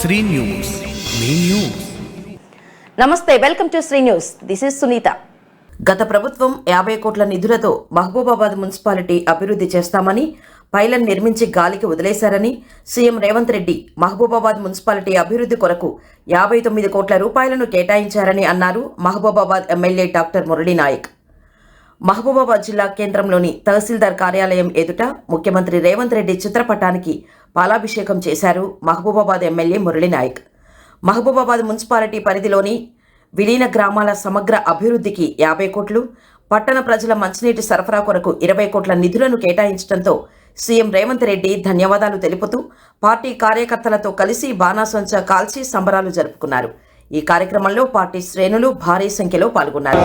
Shri news. మీ news. నమస్తే welcome to Sri news. This is Sunitha. గత ప్రభుత్వం యాభై కోట్ల నిధులతో మహబూబాబాద్ మున్సిపాలిటీ అభివృద్ధి చేస్తామని పైలన్ నిర్మించి గాలికి వదిలేశారని సీఎం రేవంత్ రెడ్డి మహబూబాబాద్ మున్సిపాలిటీ అభివృద్ధి కొరకు యాభై తొమ్మిది కోట్ల రూపాయలను కేటాయించారని అన్నారు మహబూబాబాద్ ఎమ్మెల్యే డాక్టర్ మురళీనాయక్. మహబూబాబాద్ జిల్లా కేంద్రంలోని తహసీల్దార్ కార్యాలయం ఎదుట ముఖ్యమంత్రి రేవంత్ రెడ్డి చిత్రపటానికి పాలాభిషేకం చేశారు మహబూబాబాద్ ఎమ్మెల్యే మురళీనాయక్ మహబూబాబాద్ మున్సిపాలిటీ పరిధిలోని విలీన గ్రామాల సమగ్ర అభివృద్ధికి యాభై కోట్లు పట్టణ ప్రజల మంచినీటి సరఫరా కొరకు ఇరవై కోట్ల నిధులను కేటాయించడంతో సీఎం రేవంత్ రెడ్డి ధన్యవాదాలు తెలుపుతూ పార్టీ కార్యకర్తలతో కలిసి బాణాసంచ కాల్చి సంబరాలు జరుపుకున్నారు. ఈ కార్యక్రమంలో పార్టీ శ్రేణులు భారీ సంఖ్యలో పాల్గొన్నారు.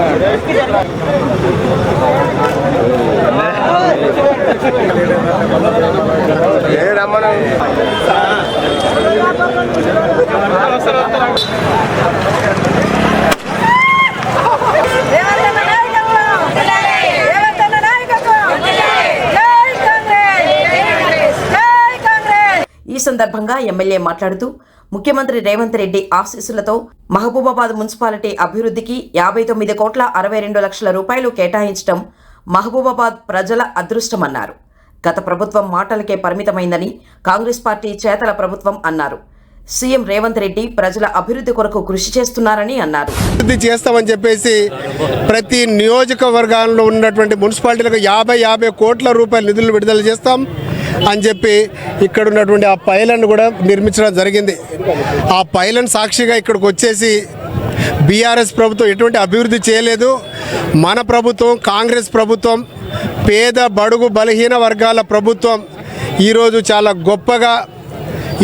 ఈ సందర్భంగా ఎమ్మెల్యే మాట్లాడుతూ ముఖ్యమంత్రి రేవంత్ రెడ్డి ఆశీస్సులతో మహబూబాబాద్ మున్సిపాలిటీ అభివృద్ధికి యాభై తొమ్మిది కోట్ల అరవై రెండు లక్షల రూపాయలు కేటాయించడం మహబూబాబాద్ ప్రజల అదృష్టమన్నారు. గత ప్రభుత్వం మాటలకే పరిమితమైందని కాంగ్రెస్ పార్టీ చేతల ప్రభుత్వం అన్నారు. సీఎం రేవంత్ రెడ్డి ప్రజల అభివృద్ధి కొరకు కృషి చేస్తున్నారని అన్నారు. అభివృద్ధి చేస్తామని చెప్పేసి ప్రతి నియోజకవర్గాల్లో ఉన్నటువంటి మున్సిపాలిటీలకు యాభై యాభై కోట్ల రూపాయల నిధులు విడుదల చేస్తాం అని చెప్పి ఇక్కడ ఉన్నటువంటి ఆ పైలను కూడా నిర్మించడం జరిగింది. ఆ పైలను సాక్షిగా ఇక్కడికి వచ్చేసి బీఆర్ఎస్ ప్రభుత్వం ఎటువంటి అభివృద్ధి చేయలేదు. మన ప్రభుత్వం కాంగ్రెస్ ప్రభుత్వం పేద బడుగు బలహీన వర్గాల ప్రభుత్వం ఈరోజు చాలా గొప్పగా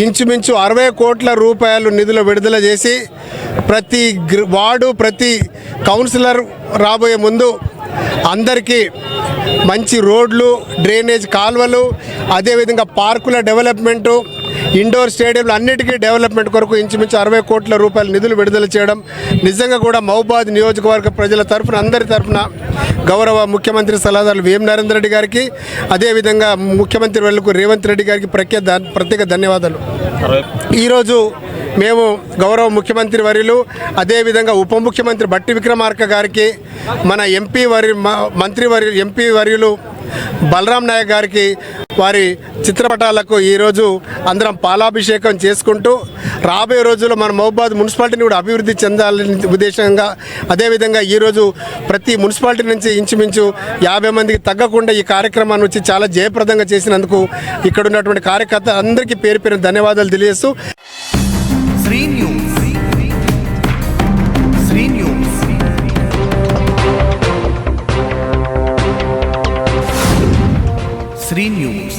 ఇంచుమించు అరవై కోట్ల రూపాయలు నిధులు విడుదల చేసి ప్రతి వార్డు ప్రతి కౌన్సిలర్ రాబోయే ముందు అందరికీ మంచి రోడ్లు డ్రైనేజ్ కాల్వలు అదేవిధంగా పార్కుల డెవలప్మెంటు ఇండోర్ స్టేడియంలు అన్నిటికీ డెవలప్మెంట్ కొరకు ఇంచుమించు అరవై కోట్ల రూపాయల నిధులు విడుదల చేయడం నిజంగా కూడా మహబాద్ నియోజకవర్గ ప్రజల తరఫున అందరి తరఫున గౌరవ ముఖ్యమంత్రి సలహాదారులు వేం నరేంద్ర రెడ్డి గారికి అదేవిధంగా ముఖ్యమంత్రి వాళ్ళకు రేవంత్ రెడ్డి గారికి ప్రత్యేక ప్రత్యేక ధన్యవాదాలు. ఈరోజు మేము గౌరవ ముఖ్యమంత్రి వర్యులు అదేవిధంగా ఉప ముఖ్యమంత్రి బట్టి విక్రమార్క గారికి మన ఎంపీ వరి మంత్రి వర్యు ఎంపీ వర్యులు బలరాం నాయక్ గారికి వారి చిత్రపటాలకు ఈరోజు అందరం పాలాభిషేకం చేసుకుంటూ రాబోయే రోజుల్లో మన మహబాద్ మున్సిపాలిటీని కూడా అభివృద్ధి చెందాలని ఉద్దేశంగా అదేవిధంగా ఈరోజు ప్రతి మున్సిపాలిటీ నుంచి ఇంచుమించు యాభై మందికి తగ్గకుండా ఈ కార్యక్రమాన్ని వచ్చి చాలా జయప్రదంగా చేసినందుకు ఇక్కడ ఉన్నటువంటి కార్యకర్త అందరికీ పేరు పేరు ధన్యవాదాలు తెలియజేస్తూ శ్రీ న్యూస్